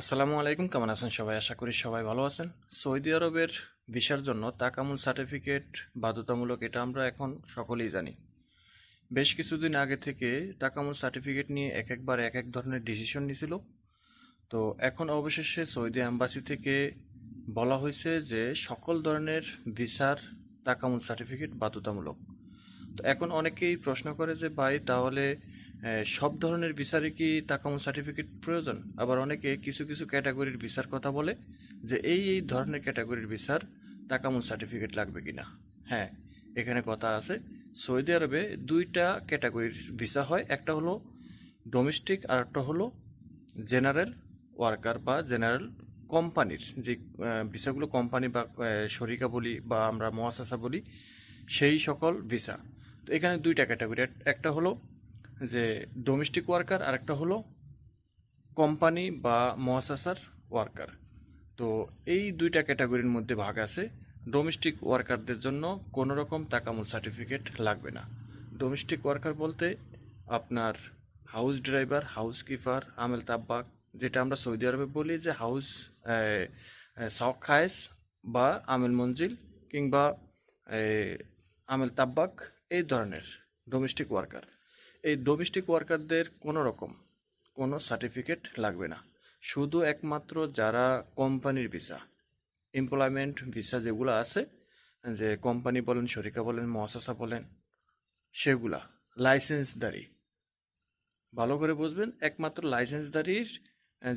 আসসালামু আলাইকুম, কেমন আছেন সবাই? আশা করি সবাই ভালো আছেন। সৌদি আরবের ভিসার জন্য তাকামুল সার্টিফিকেট, বাধ্যতামূলক এটা আমরা এখন সকলেই জানি। বেশ কিছুদিন আগে থেকে তাকামুল সার্টিফিকেট নিয়ে এক একবার এক এক ধরনের ডিসিশন নিছিল তো এখন অবশেষে সৌদি অ্যাম্বাসি থেকে বলা হয়েছে যে সকল ধরনের ভিসার তাকামুল সার্টিফিকেট বাধ্যতামূলক। তো এখন অনেকেই প্রশ্ন করে যে, ভাই, তাহলে সব ধরনের ভিসারে কি তাকামুল সার্টিফিকেট প্রয়োজন? আবার অনেকে কিছু কিছু ক্যাটাগরির ভিসার কথা বলে যে এই এই ধরনের ক্যাটাগরির ভিসার তাকামুল সার্টিফিকেট লাগবে কি না হ্যাঁ এখানে কথা আছে। সৌদি আরবে দুইটা ক্যাটাগরির ভিসা হয়। একটা হলো ডোমেস্টিক আর একটা হলো জেনারেল ওয়ার্কার বা জেনারেল কোম্পানির। যে ভিসাগুলো কোম্পানি বা শরিকা বলি বা আমরা মহাসাসা বলি, সেই সকল ভিসা। তো এখানে দুইটা ক্যাটাগরি। একটা হলো যে ডোমেস্টিক ওয়ার্কার আর একটা হলো কোম্পানি বা মহাসাসার ওয়ার্কার তো এই দুইটা ক্যাটাগরির মধ্যে ভাগ আছে। ডোমেস্টিক ওয়ার্কারদের জন্য কোনো রকম তাকামুল সার্টিফিকেট লাগবে না। ডোমেস্টিক ওয়ার্কার বলতে আপনার হাউস ড্রাইভার হাউস কিপার আমেল তাব্বাক, যেটা আমরা সৌদি আরবে বলি যে হাউস শখ খায়েস বা আমেল মঞ্জিল কিংবা আমেল তাব্বাক, এই ধরনের ডোমেস্টিক ওয়ার্কার এই ডোমেস্টিক ওয়ার্কারদের কোনো রকম কোনো সার্টিফিকেট লাগবে না। শুধু একমাত্র যারা কোম্পানির ভিসা এমপ্লয়মেন্ট ভিসা যেগুলো আছে, যে কোম্পানি বলেন, শরিকা বলেন, মহাসাসা বলেন, সেগুলা লাইসেন্সদারি ভালো করে বুঝবেন, একমাত্র লাইসেন্সদারির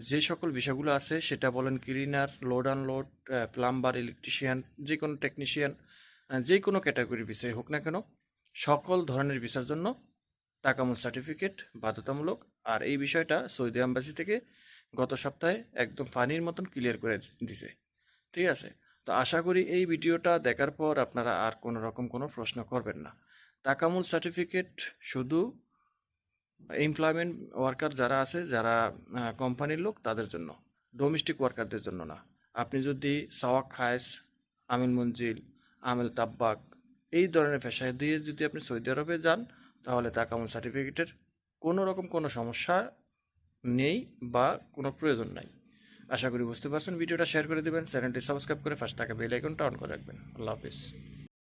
যে সকল বিষয়গুলো আছে, সেটা বলেন cleaner load unload plumber electrician যে কোনো টেকনিশিয়ান যে কোনো ক্যাটাগরির বিষয় হোক না কেন, সকল ধরনের ভিসার জন্য তাকামুল সার্টিফিকেট বাধ্যতামূলক। আর এই বিষয়টা সৌদি আম্বাসি থেকে গত সপ্তাহে একদম ফানির মতন ক্লিয়ার করে দিছে। ঠিক আছে? তো আশা করি এই ভিডিওটা দেখার পর আপনারা আর কোনো রকম কোনো প্রশ্ন করবেন না। তাকামুল সার্টিফিকেট শুধু এমপ্লয়মেন্ট ওয়ার্কার যারা আছে, যারা কোম্পানির লোক, তাদের জন্য। ডোমেস্টিক ওয়ার্কারদের জন্য না। আপনি যদি সাওয়াক খায়েস আমিল মঞ্জিল, আমেল তাব্বাক, এই ধরনের পেশায় দিয়ে যদি আপনি সৌদি আরবে যান তাহলে তা তাকামুল সার্টিফিকেটের কোনো রকম কোনো সমস্যা নেই বা কোনো প্রয়োজন নাই। আশা করি বুঝতে পারছেন। ভিডিওটা শেয়ার করে দেবেন, চ্যানেলটি সাবস্ক্রাইব করে ফার্স্ট টাকা বেল আইকনটা অন করে রাখবেন। আল্লাহ হাফিজ।